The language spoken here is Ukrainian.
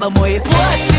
неба мої плоті